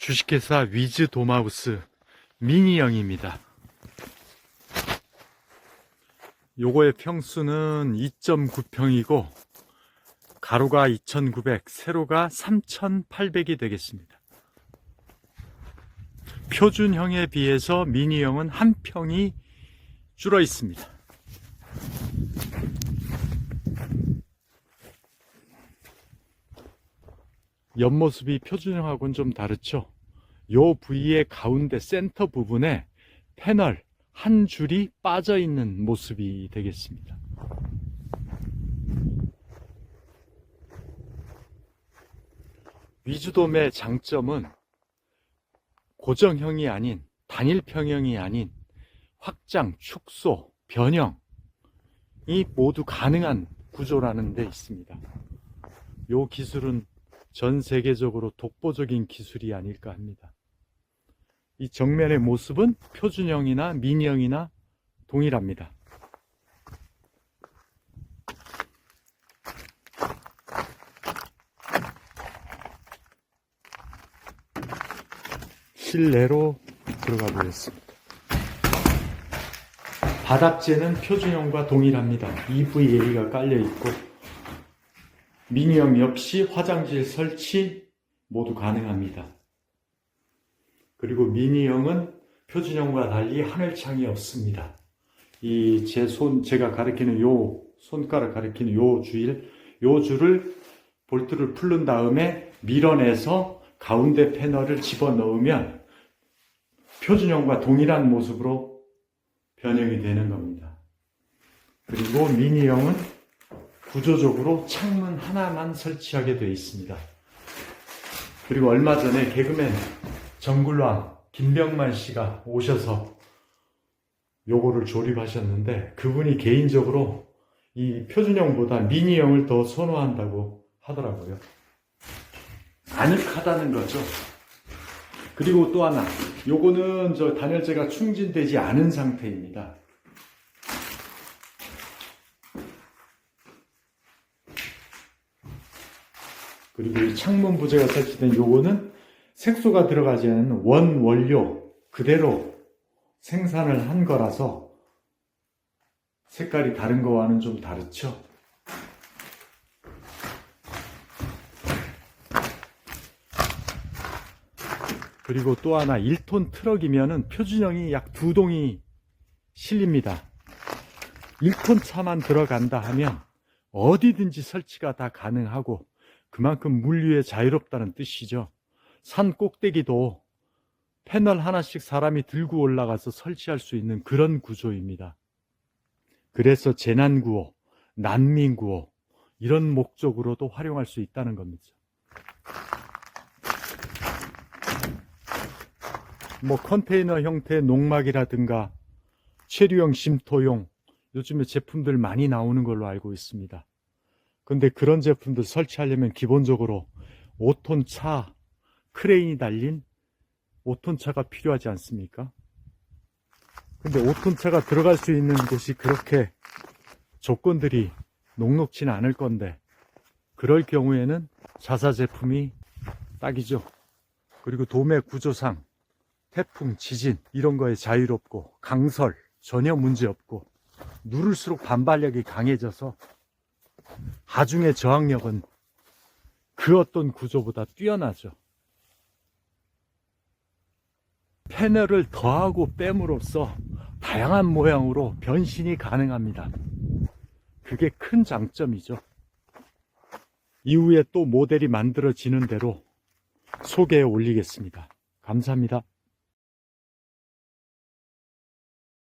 주식회사 위즈 도마우스 미니형입니다. 요거의 평수는 2.9평이고 가로가 2,900, 세로가 3,800이 되겠습니다. 표준형에 비해서 미니형은 한 평이 줄어 있습니다. 옆모습이 표준형하고는 좀 다르죠. 요 부위의 가운데 센터 부분에 패널 한 줄이 빠져 있는 모습이 되겠습니다. 위주돔의 장점은 고정형이 아닌 단일 평형이 아닌 확장, 축소, 변형이 모두 가능한 구조라는 데 있습니다. 요 기술은 전 세계적으로 독보적인 기술이 아닐까 합니다. 이 정면의 모습은 표준형이나 미니형이나 동일합니다. 실내로 들어가 보겠습니다. 바닥재는 표준형과 동일합니다. EVA가 깔려 있고 미니형 역시 화장실 설치 모두 가능합니다. 그리고 미니형은 표준형과 달리 하늘창이 없습니다. 이 제 손, 제가 가리키는 요 손가락 가리키는 요 주일, 요 줄을 볼트를 풀른 다음에 밀어내서 가운데 패널을 집어 넣으면 표준형과 동일한 모습으로 변형이 되는 겁니다. 그리고 미니형은 구조적으로 창문 하나만 설치하게 되어 있습니다. 그리고 얼마 전에 개그맨 정굴왕 김병만 씨가 오셔서 요거를 조립하셨는데 그분이 개인적으로 이 표준형보다 미니형을 더 선호한다고 하더라고요. 아늑하다는 거죠. 그리고 또 하나, 요거는 저 단열재가 충진되지 않은 상태입니다. 그리고 이 창문 부재가 설치된 요거는 색소가 들어가지 않은 원 원료 그대로 생산을 한 거라서 색깔이 다른 거와는 좀 다르죠. 그리고 또 하나 1톤 트럭이면은 표준형이 약 두 동이 실립니다. 1톤 차만 들어간다 하면 어디든지 설치가 다 가능하고 그만큼 물류에 자유롭다는 뜻이죠. 산 꼭대기도 패널 하나씩 사람이 들고 올라가서 설치할 수 있는 그런 구조입니다. 그래서 재난구호, 난민구호, 이런 목적으로도 활용할 수 있다는 겁니다. 뭐 컨테이너 형태의 농막이라든가 체류형 심토용 요즘에 제품들 많이 나오는 걸로 알고 있습니다. 근데 그런 제품들 설치하려면 기본적으로 5톤 차 크레인이 달린 5톤 차가 필요하지 않습니까? 근데 5톤 차가 들어갈 수 있는 곳이 그렇게 조건들이 녹록지는 않을 건데 그럴 경우에는 자사 제품이 딱이죠. 그리고 도매 구조상 태풍, 지진 이런 거에 자유롭고 강설 전혀 문제 없고 누를수록 반발력이 강해져서 하중의 저항력은 그 어떤 구조보다 뛰어나죠. 패널을 더하고 뺨으로써 다양한 모양으로 변신이 가능합니다. 그게 큰 장점이죠. 이후에 또 모델이 만들어지는 대로 소개해 올리겠습니다. 감사합니다.